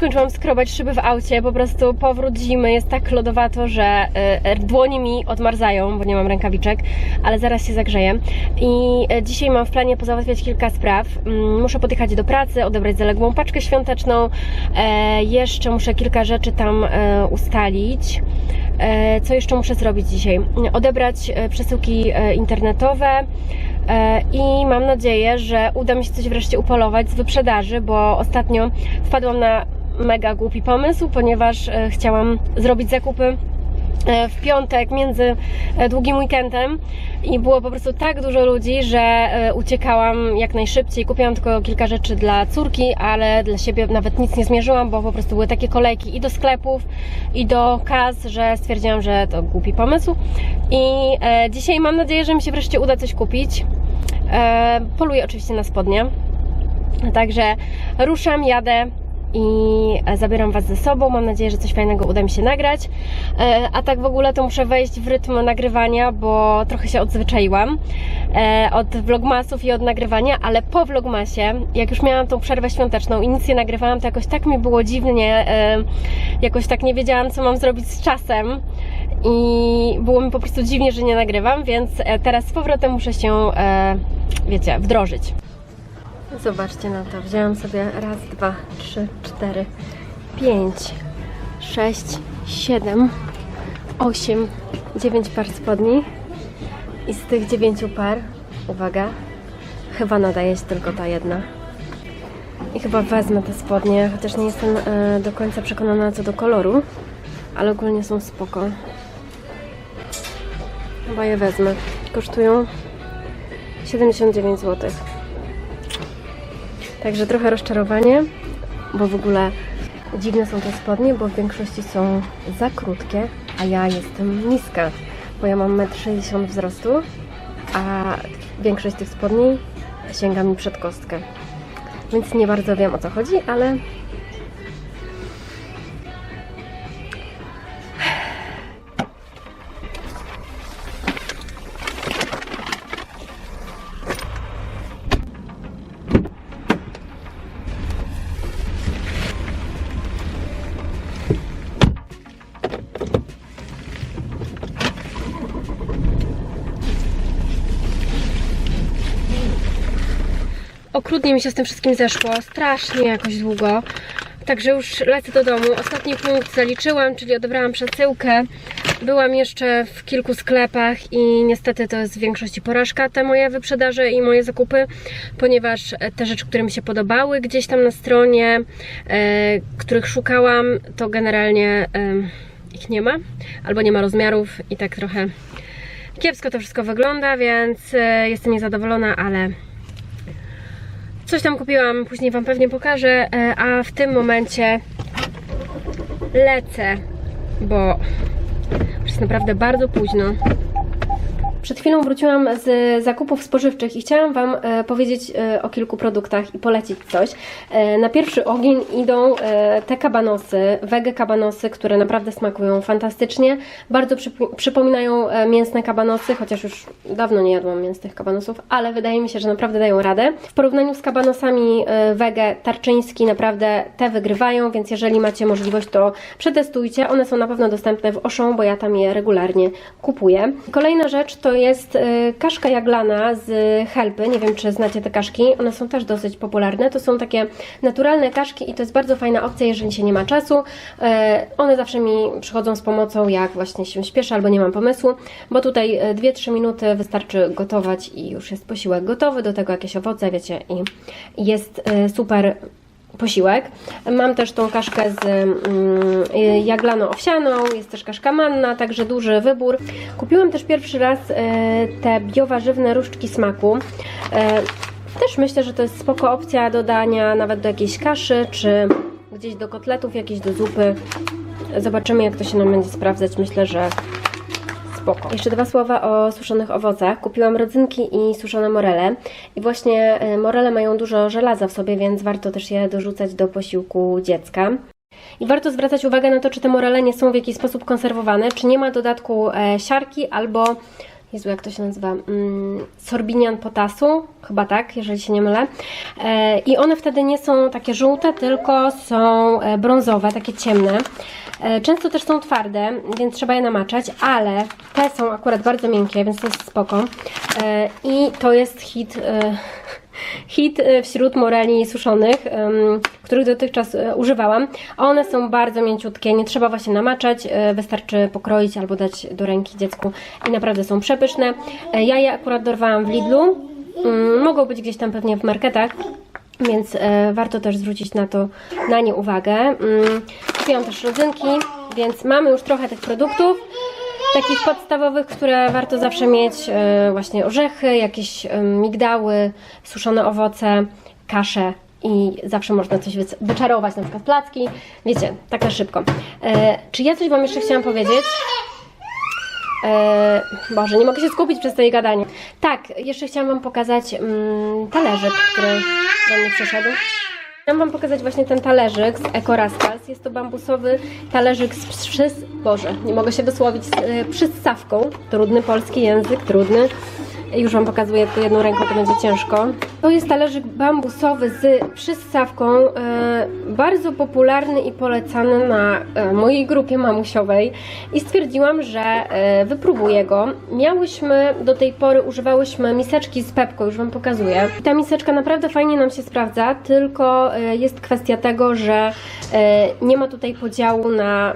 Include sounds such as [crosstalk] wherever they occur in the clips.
skończyłam skrobać szyby w aucie, po prostu powrót zimy jest tak lodowato, że e, dłonie mi odmarzają, bo nie mam rękawiczek, ale zaraz się zagrzeję. I e, dzisiaj mam w planie pozałatwiać kilka spraw. Mm, Muszę podjechać do pracy, odebrać zaległą paczkę świąteczną. Jeszcze muszę kilka rzeczy tam ustalić. Co jeszcze muszę zrobić dzisiaj? Odebrać przesyłki internetowe i mam nadzieję, że uda mi się coś wreszcie upolować z wyprzedaży, bo ostatnio wpadłam na mega głupi pomysł, ponieważ e, chciałam zrobić zakupy e, w piątek między e, długim weekendem i było po prostu tak dużo ludzi, że uciekałam jak najszybciej. Kupiłam tylko kilka rzeczy dla córki, ale dla siebie nawet nic nie zmierzyłam, bo po prostu były takie kolejki i do sklepów, i do kas, że stwierdziłam, że to głupi pomysł. I dzisiaj mam nadzieję, że mi się wreszcie uda coś kupić. Poluję oczywiście na spodnie. Także ruszam, jadę i e, zabieram Was ze sobą. Mam nadzieję, że coś fajnego uda mi się nagrać. E, A tak w ogóle to muszę wejść w rytm nagrywania, bo trochę się odzwyczaiłam e, od vlogmasów i od nagrywania, ale po vlogmasie, jak już miałam tą przerwę świąteczną i nic nie nagrywałam, to jakoś tak mi było dziwnie, jakoś tak nie wiedziałam, co mam zrobić z czasem i było mi po prostu dziwnie, że nie nagrywam, więc teraz z powrotem muszę się, wiecie, wdrożyć. Zobaczcie na to. Wzięłam sobie raz, dwa, trzy, cztery, pięć, sześć, siedem, osiem, dziewięć par spodni. I z tych dziewięciu par, uwaga, chyba nadaje się tylko ta jedna. I chyba wezmę te spodnie, chociaż nie jestem e, do końca przekonana co do koloru, ale ogólnie są spoko. Chyba je wezmę. Kosztują 79 zł. Także trochę rozczarowanie, bo w ogóle dziwne są te spodnie, bo w większości są za krótkie, a ja jestem niska, bo ja mam 1,60 m wzrostu, a większość tych spodni sięga mi przed kostkę. Więc nie bardzo wiem o co chodzi, ale okrutnie mi się z tym wszystkim zeszło, strasznie jakoś długo. Także już lecę do domu. Ostatni punkt zaliczyłam, czyli odebrałam przesyłkę. Byłam jeszcze w kilku sklepach i niestety to jest w większości porażka te moje wyprzedaże i moje zakupy, ponieważ te rzeczy, które mi się podobały gdzieś tam na stronie, e, których szukałam, to generalnie e, ich nie ma, albo nie ma rozmiarów i tak trochę kiepsko to wszystko wygląda, więc e, jestem niezadowolona, ale Coś tam kupiłam, później Wam pewnie pokażę, e, a w tym momencie lecę, bo jest naprawdę bardzo późno. Przed chwilą wróciłam z zakupów spożywczych i chciałam Wam e, powiedzieć e, o kilku produktach i polecić coś. E, na pierwszy ogień idą te kabanosy, wege kabanosy, które naprawdę smakują fantastycznie. Bardzo przyp- przypominają mięsne kabanosy, chociaż już dawno nie jadłam mięsnych kabanosów, ale wydaje mi się, że naprawdę dają radę. W porównaniu z kabanosami wege tarczyński naprawdę te wygrywają, więc jeżeli macie możliwość, to przetestujcie. One są na pewno dostępne w Auchan, bo ja tam je regularnie kupuję. Kolejna rzecz to jest e, kaszka jaglana z Helpy. Nie wiem, czy znacie te kaszki. One są też dosyć popularne. To są takie naturalne kaszki i to jest bardzo fajna opcja, jeżeli się nie ma czasu. E, One zawsze mi przychodzą z pomocą, jak właśnie się śpieszę albo nie mam pomysłu, bo tutaj e, 2-3 minuty wystarczy gotować i już jest posiłek gotowy. Do tego jakieś owoce, wiecie, i jest super posiłek. Mam też tą kaszkę z mm, jaglano-owsianą, jest też kaszka manna, także duży wybór. Kupiłam też pierwszy raz e, te biowarzywne różdżki smaku. E, też myślę, że to jest spoko opcja dodania nawet do jakiejś kaszy, czy gdzieś do kotletów, jakieś do zupy. Zobaczymy jak to się nam będzie sprawdzać. Myślę, że spoko. Jeszcze dwa słowa o suszonych owocach. Kupiłam rodzynki i suszone morele. I właśnie e, morele mają dużo żelaza w sobie, więc warto też je dorzucać do posiłku dziecka. I warto zwracać uwagę na to, czy te morele nie są w jakiś sposób konserwowane, czy nie ma dodatku e, siarki albo Jezu, jak to się nazywa? Mm, sorbinian potasu, chyba tak, jeżeli się nie mylę. E, I one wtedy nie są takie żółte, tylko są e, brązowe, takie ciemne. E, Często też są twarde, więc trzeba je namaczać, ale te są akurat bardzo miękkie, więc to jest spoko. E, I to jest hit, e, [laughs] hit e, wśród moreli suszonych, których dotychczas używałam. One są bardzo mięciutkie, nie trzeba właśnie namaczać, wystarczy pokroić albo dać do ręki dziecku i naprawdę są przepyszne. Ja je akurat dorwałam w Lidlu, Mm, mogą być gdzieś tam pewnie w marketach. Więc warto też zwrócić na to na nie uwagę. Mm, kupiłam też rodzynki, więc mamy już trochę tych produktów takich podstawowych, które warto zawsze mieć. E, właśnie orzechy, jakieś e, migdały, suszone owoce, kasze i zawsze można coś wyc- wyczarować, na przykład placki. Wiecie, tak na szybko. E, czy ja coś Wam jeszcze chciałam powiedzieć? E, Boże, nie mogę się skupić przez to gadanie. Tak, jeszcze chciałam Wam pokazać mm, talerzyk, który do mnie przyszedł. Chciałam Wam pokazać właśnie ten talerzyk z Ecorascals. Jest to bambusowy talerzyk z przys... Boże, nie mogę się wysłowić z y, przyssawką. Trudny polski język, trudny. Już Wam pokazuję, tylko jedną ręką to będzie ciężko. To jest talerzyk bambusowy z przyssawką, e, bardzo popularny i polecany na e, mojej grupie mamusiowej i stwierdziłam, że e, wypróbuję go. Miałyśmy, do tej pory używałyśmy miseczki z Pepką, już Wam pokazuję. I ta miseczka naprawdę fajnie nam się sprawdza, tylko jest kwestia tego, że nie ma tutaj podziału na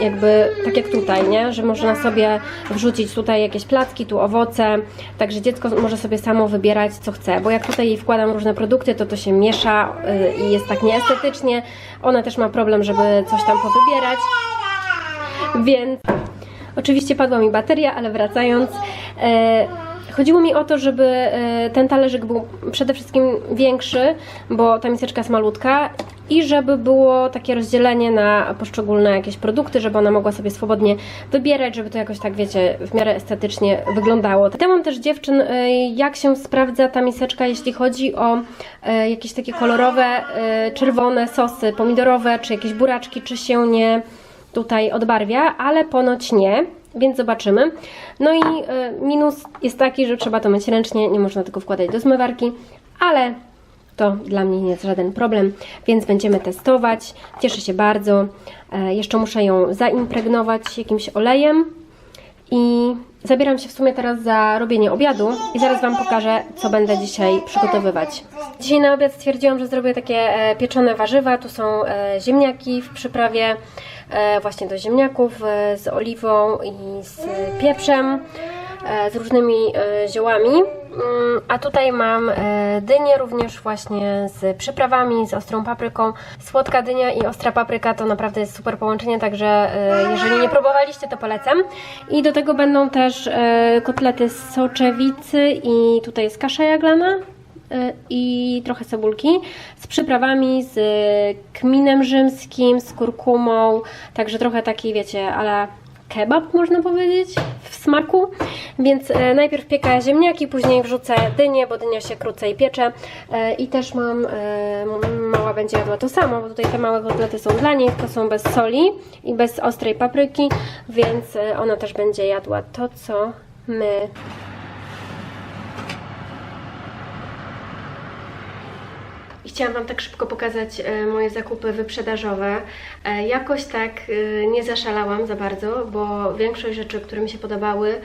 jakby tak jak tutaj, nie? Że można sobie wrzucić tutaj jakieś placki, tu owoce, także dziecko może sobie samo wybierać co chce, bo jak tutaj jej wkładam różne produkty, to to się miesza y, i jest tak nieestetycznie. Ona też ma problem, żeby coś tam powybierać. Więc oczywiście padła mi bateria, ale wracając, e, chodziło mi o to, żeby e, ten talerzyk był przede wszystkim większy, bo ta miseczka jest malutka i żeby było takie rozdzielenie na poszczególne jakieś produkty, żeby ona mogła sobie swobodnie wybierać, żeby to jakoś tak, wiecie, w miarę estetycznie wyglądało. Pytałam też dziewczyn, e, jak się sprawdza ta miseczka, jeśli chodzi o e, jakieś takie kolorowe, czerwone sosy pomidorowe, czy jakieś buraczki, czy się nie tutaj odbarwia, ale ponoć nie, więc zobaczymy. No i e, minus jest taki, że trzeba to myć ręcznie, nie można tego wkładać do zmywarki, ale to dla mnie nie jest żaden problem, więc będziemy testować. Cieszę się bardzo. E, Jeszcze muszę ją zaimpregnować jakimś olejem i zabieram się w sumie teraz za robienie obiadu i zaraz Wam pokażę, co będę dzisiaj przygotowywać. Dzisiaj na obiad stwierdziłam, że zrobię takie e, pieczone warzywa. Tu są e, ziemniaki w przyprawie e, właśnie do ziemniaków z oliwą i z pieprzem, z różnymi ziołami. Mm, A tutaj mam e, dynię również właśnie z przyprawami, z ostrą papryką. Słodka dynia i ostra papryka to naprawdę jest super połączenie, także e, jeżeli nie próbowaliście, to polecam. I do tego będą też e, kotlety z soczewicy i tutaj jest kasza jaglana i trochę cebulki z przyprawami, z kminem rzymskim, z kurkumą, także trochę taki, wiecie, ale kebab można powiedzieć w smaku. Więc e, najpierw piekę ziemniaki, później wrzucę dynię, bo dynia się krócej piecze e, i też mam, e, mała będzie jadła to samo, bo tutaj te małe kotlety są dla niej, to są bez soli i bez ostrej papryki, więc ona też będzie jadła to, co my chciałam Wam tak szybko pokazać e, moje zakupy wyprzedażowe. E, Jakoś tak e, nie zaszalałam za bardzo, bo większość rzeczy, które mi się podobały,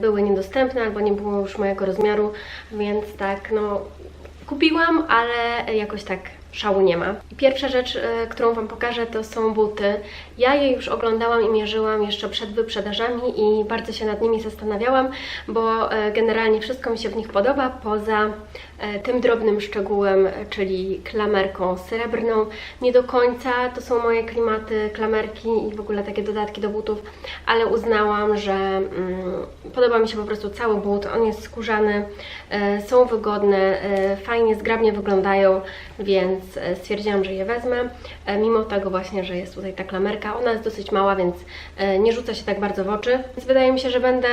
były niedostępne albo nie było już mojego rozmiaru, więc tak, no kupiłam, ale jakoś tak szału nie ma. Pierwsza rzecz, e, którą Wam pokażę, to są buty. Ja je już oglądałam i mierzyłam jeszcze przed wyprzedażami i bardzo się nad nimi zastanawiałam, bo e, generalnie wszystko mi się w nich podoba, poza e, tym drobnym szczegółem, czyli klamerką srebrną. Nie do końca to są moje klimaty, klamerki i w ogóle takie dodatki do butów, ale uznałam, że mm, podoba mi się po prostu cały but. On jest skórzany, są wygodne, fajnie, zgrabnie wyglądają, więc e, stwierdziłam, że je wezmę. E, Mimo tego właśnie, że jest tutaj ta klamerka, ona jest dosyć mała, więc e, nie rzuca się tak bardzo w oczy. Więc wydaje mi się, że będę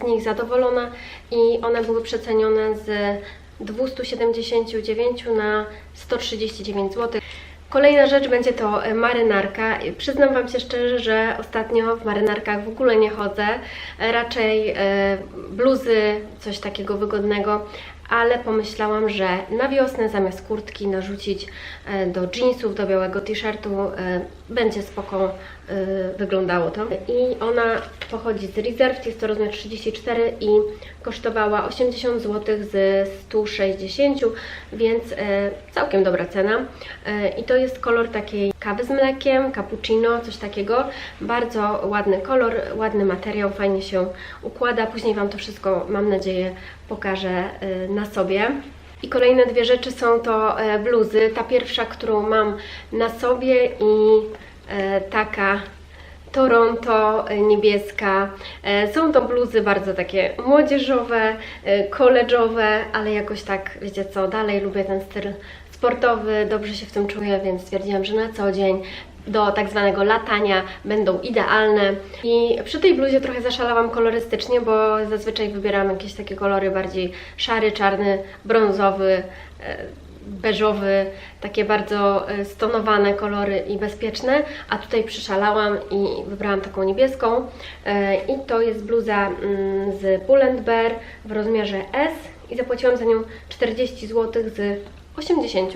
z nich zadowolona i one były przecenione z 279 na 139 zł. Kolejna rzecz będzie to marynarka. Przyznam Wam się szczerze, że ostatnio w marynarkach w ogóle nie chodzę. Raczej bluzy, coś takiego wygodnego, ale pomyślałam, że na wiosnę zamiast kurtki narzucić e, do jeansów, do białego t-shirtu e, będzie spoko e, wyglądało to. I ona pochodzi z Reserve, jest to rozmiar 34 i kosztowała 80 zł z 160, więc całkiem dobra cena. I to jest kolor takiej kawy z mlekiem, cappuccino, coś takiego. Bardzo ładny kolor, ładny materiał, fajnie się układa. Później Wam to wszystko, mam nadzieję, pokażę e, na sobie. I kolejne dwie rzeczy są to e, bluzy. Ta pierwsza, którą mam na sobie i e, taka Toronto niebieska. Są to bluzy bardzo takie młodzieżowe, koleżowe, ale jakoś tak, wiecie co, dalej lubię ten styl sportowy, dobrze się w tym czuję, więc stwierdziłam, że na co dzień do tak zwanego latania będą idealne. I przy tej bluzie trochę zaszalałam kolorystycznie, bo zazwyczaj wybieram jakieś takie kolory bardziej szary, czarny, brązowy, e, beżowy, takie bardzo e, stonowane kolory i bezpieczne, a tutaj przyszalałam i wybrałam taką niebieską E, i to jest bluza mm, z Pull Bear w rozmiarze S i zapłaciłam za nią 40 zł z 80,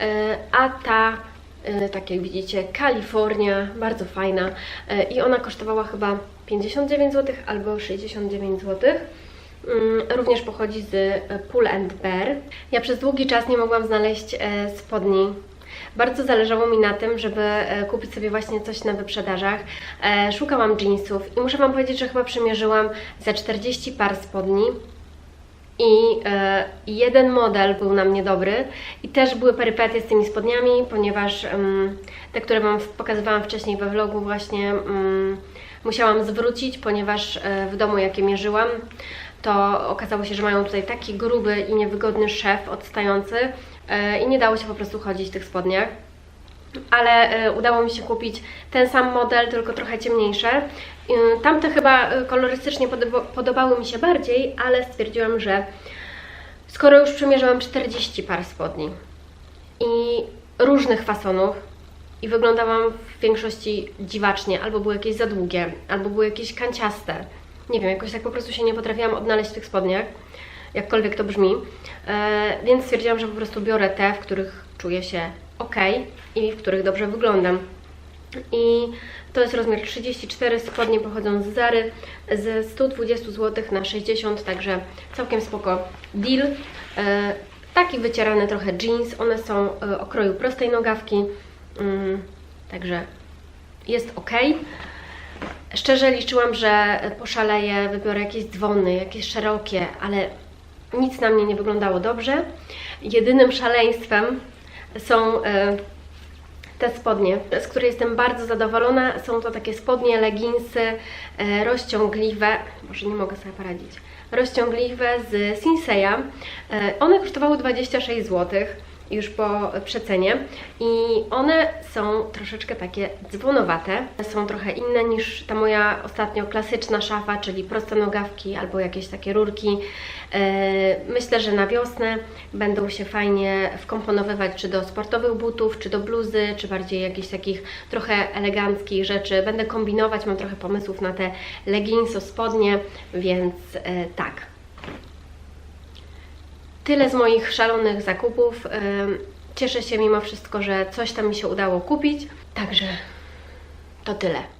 E, a ta e, tak jak widzicie, Kalifornia, bardzo fajna E, i ona kosztowała chyba 59 zł albo 69 zł. Mm, Również pochodzi z Pull and Bear. Ja przez długi czas nie mogłam znaleźć spodni. Bardzo zależało mi na tym, żeby kupić sobie właśnie coś na wyprzedażach. Szukałam jeansów i muszę Wam powiedzieć, że chyba przymierzyłam za 40 par spodni. I e, jeden model był na mnie dobry i też były perypetie z tymi spodniami, ponieważ te, które Wam pokazywałam wcześniej we vlogu właśnie musiałam zwrócić, ponieważ e, w domu jakie mierzyłam, to okazało się, że mają tutaj taki gruby i niewygodny szef odstający e, i nie dało się po prostu chodzić w tych spodniach ale e, udało mi się kupić ten sam model, tylko trochę ciemniejsze. E, Tamte chyba e, kolorystycznie podoba, podobały mi się bardziej, ale stwierdziłam, że skoro już przymierzyłam 40 par spodni i różnych fasonów i wyglądałam w większości dziwacznie, albo były jakieś za długie, albo były jakieś kanciaste. Nie wiem, jakoś tak po prostu się nie potrafiłam odnaleźć w tych spodniach, jakkolwiek to brzmi. E, więc stwierdziłam, że po prostu biorę te, w których czuję się ok i w których dobrze wyglądam. I to jest rozmiar 34, spodnie pochodzą z Zary ze 120 zł na 60, także całkiem spoko deal. E, taki wycierany trochę jeans, one są e, o kroju prostej nogawki, mm, także jest ok. Szczerze liczyłam, że poszaleję, wybiorę jakieś dzwony, jakieś szerokie, ale nic na mnie nie wyglądało dobrze. Jedynym szaleństwem są e, te spodnie, z której jestem bardzo zadowolona. Są to takie spodnie, leginsy e, rozciągliwe, może nie mogę sobie poradzić, rozciągliwe z Sinseya. E, one kosztowały 26 zł już po przecenie i one są troszeczkę takie dzwonowate. Są trochę inne niż ta moja ostatnio klasyczna szafa, czyli proste nogawki albo jakieś takie rurki. E, Myślę, że na wiosnę będą się fajnie wkomponowywać czy do sportowych butów, czy do bluzy, czy bardziej jakichś takich trochę eleganckich rzeczy. Będę kombinować, mam trochę pomysłów na te leginsy, spodnie, więc e, tak. Tyle z moich szalonych zakupów. Cieszę się mimo wszystko, że coś tam mi się udało kupić. Także to tyle.